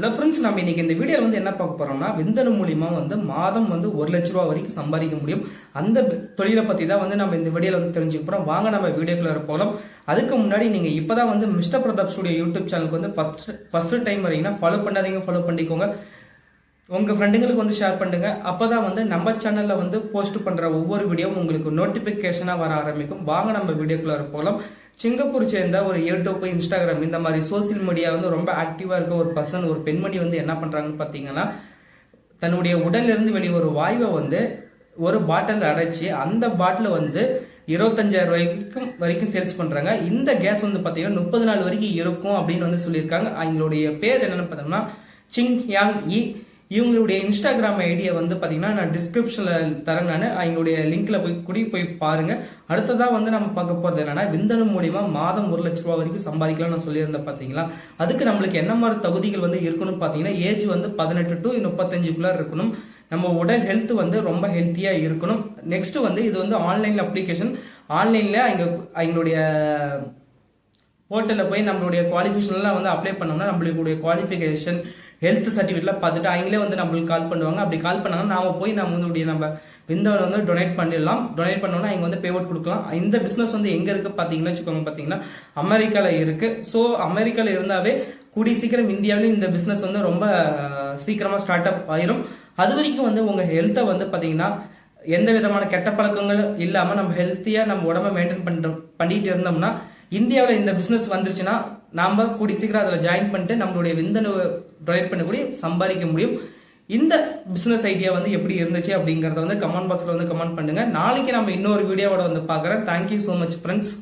Hello friends நம்ம இன்னைக்கு இந்த வீடியோவில் வந்து என்ன பார்க்க போகிறோம்னா விந்தணு மூலிமா வந்து மாதம் வந்து ஒரு லட்ச ரூபா வரைக்கும் சம்பாதிக்க முடியும். அந்த தொழிலை பற்றி தான் வந்து நம்ம இந்த வீடியோவில் வந்து தெரிஞ்சுக்க போகிறோம் வாங்க நம்ம வீடியோக்குள்ளே போகலாம். அதுக்கு முன்னாடி நீங்கள் இப்போ தான் வந்து மிஸ்டர் பிரதாப் ஸ்டுடியோ யூடியூப் சேனலுக்கு வந்து ஃபஸ்ட் ஃபஸ்ட்டு டைம் வரீங்கன்னா ஃபாலோ பண்ணாதீங்க ஃபாலோ பண்ணிக்கோங்க. உங்கள் ஃப்ரெண்டுங்களுக்கு வந்து ஷேர் பண்ணுங்க. அப்பதான் வந்து நம்ம சேனலில் வந்து போஸ்ட் பண்ணுற ஒவ்வொரு வீடியோவும் உங்களுக்கு நோட்டிஃபிகேஷனாக வர ஆரம்பிக்கும். வாங்க நம்ம வீடியோக்குள்ளே போகலாம். சிங்கப்பூர் சேர்ந்த ஒரு யூடியூப் இன்ஸ்டாகிராம் இந்த மாதிரி சோசியல் மீடியா வந்து ரொம்ப ஆக்டிவாக இருக்க ஒரு பர்சன் ஒரு பெண்மணி வந்து என்ன பண்ணுறாங்கன்னு பார்த்தீங்கன்னா தன்னுடைய உடல்ல இருந்து வெளியே ஒரு வாயுவை வந்து ஒரு பாட்டில் அடைச்சி அந்த பாட்டில் வந்து இருபத்தஞ்சாயிரம் ரூபாய்க்கும் வரைக்கும் சேல்ஸ் பண்ணுறாங்க இந்த கேஸ் வந்து பார்த்தீங்கன்னா முப்பது நாள் வரைக்கும் இருக்கும் அப்படின்னு வந்து சொல்லியிருக்காங்க. அவங்களுடைய பேர் என்னென்னு பார்த்தோம்னா சிங் யாங் இ இவங்களுடைய இன்ஸ்டாகிராம் ஐடியை வந்து பார்த்தீங்கன்னா நான் டிஸ்கிரிப்ஷனில் தரேன் நான். அவங்களுடைய லிங்க்ல போய் குடி போய் பாருங்க. அடுத்ததாக வந்து நம்ம பார்க்க போகிறது என்னன்னா விந்தனம் மூலிமா மாதம் ஒரு லட்ச ரூபா வரைக்கும் சம்பாதிக்கலாம் நான் சொல்லியிருந்தேன் பார்த்தீங்களா அதுக்கு நம்மளுக்கு என்ன மாதிரி தகுதிகள் வந்து இருக்கணும்னு பார்த்தீங்கன்னா ஏஜ் வந்து பதினெட்டு டு முப்பத்தஞ்சுக்குள்ள இருக்கணும். நம்ம உடல் ஹெல்த் வந்து ரொம்ப ஹெல்த்தியாக இருக்கணும். நெக்ஸ்ட் வந்து இது வந்து ஆன்லைன் அப்ளிகேஷன் ஆன்லைனில் அவங்க அவங்களுடைய போர்ட்டலில் போய் நம்மளுடைய குவாலிஃபிகேஷன்லாம் வந்து அப்ளை பண்ணோம்னா நம்மளுடைய குவாலிஃபிகேஷன் ஹெல்த் சர்டிஃபிகேட்லாம் பார்த்துட்டு அவங்களே வந்து நம்மளுக்கு கால் பண்ணுவாங்க. அப்படி கால் பண்ணாங்கன்னா நாம போய் நம்ம வந்து நம்ம விந்தவனை வந்து டொனேட் பண்ணிடலாம். டொனேட் பண்ணோம்னா அவங்க வந்து பேமெண்ட் கொடுக்கலாம். இந்த பிஸ்னஸ் வந்து எங்க இருக்கு பார்த்தீங்கன்னா வச்சுக்கோங்க பார்த்தீங்கன்னா அமெரிக்கால இருக்கு. ஸோ அமெரிக்கால இருந்தாவே கூடி சீக்கிரம் இந்தியாவிலும் இந்த பிஸ்னஸ் வந்து ரொம்ப சீக்கிரமா ஸ்டார்ட் அப் ஆயிரும். அது வரைக்கும் வந்து உங்க ஹெல்த்தை வந்து பார்த்தீங்கன்னா எந்த விதமான கெட்ட பழக்கங்களும் இல்லாமல் நம்ம ஹெல்த்தியாக நம்ம உடம்ப மெயின்டைன் பண்ணுற பண்ணிகிட்டு இருந்தோம்னா இந்தியாவில் இந்த பிசினஸ் வந்துருச்சுன்னா நாம கூடி சீக்கிரம் அதில் ஜாயின் பண்ணிட்டு நம்மளுடைய விந்தணு டொனேட் பண்ணக்கூடிய சம்பாதிக்க முடியும். இந்த பிசினஸ் ஐடியா வந்து எப்படி இருந்துச்சு அப்படிங்கறத வந்து கமெண்ட் பாக்ஸ்ல வந்து கமெண்ட் பண்ணுங்க. நாளைக்கு நம்ம இன்னொரு வீடியோவோட வந்து பார்க்குறேன். Thank you so much friends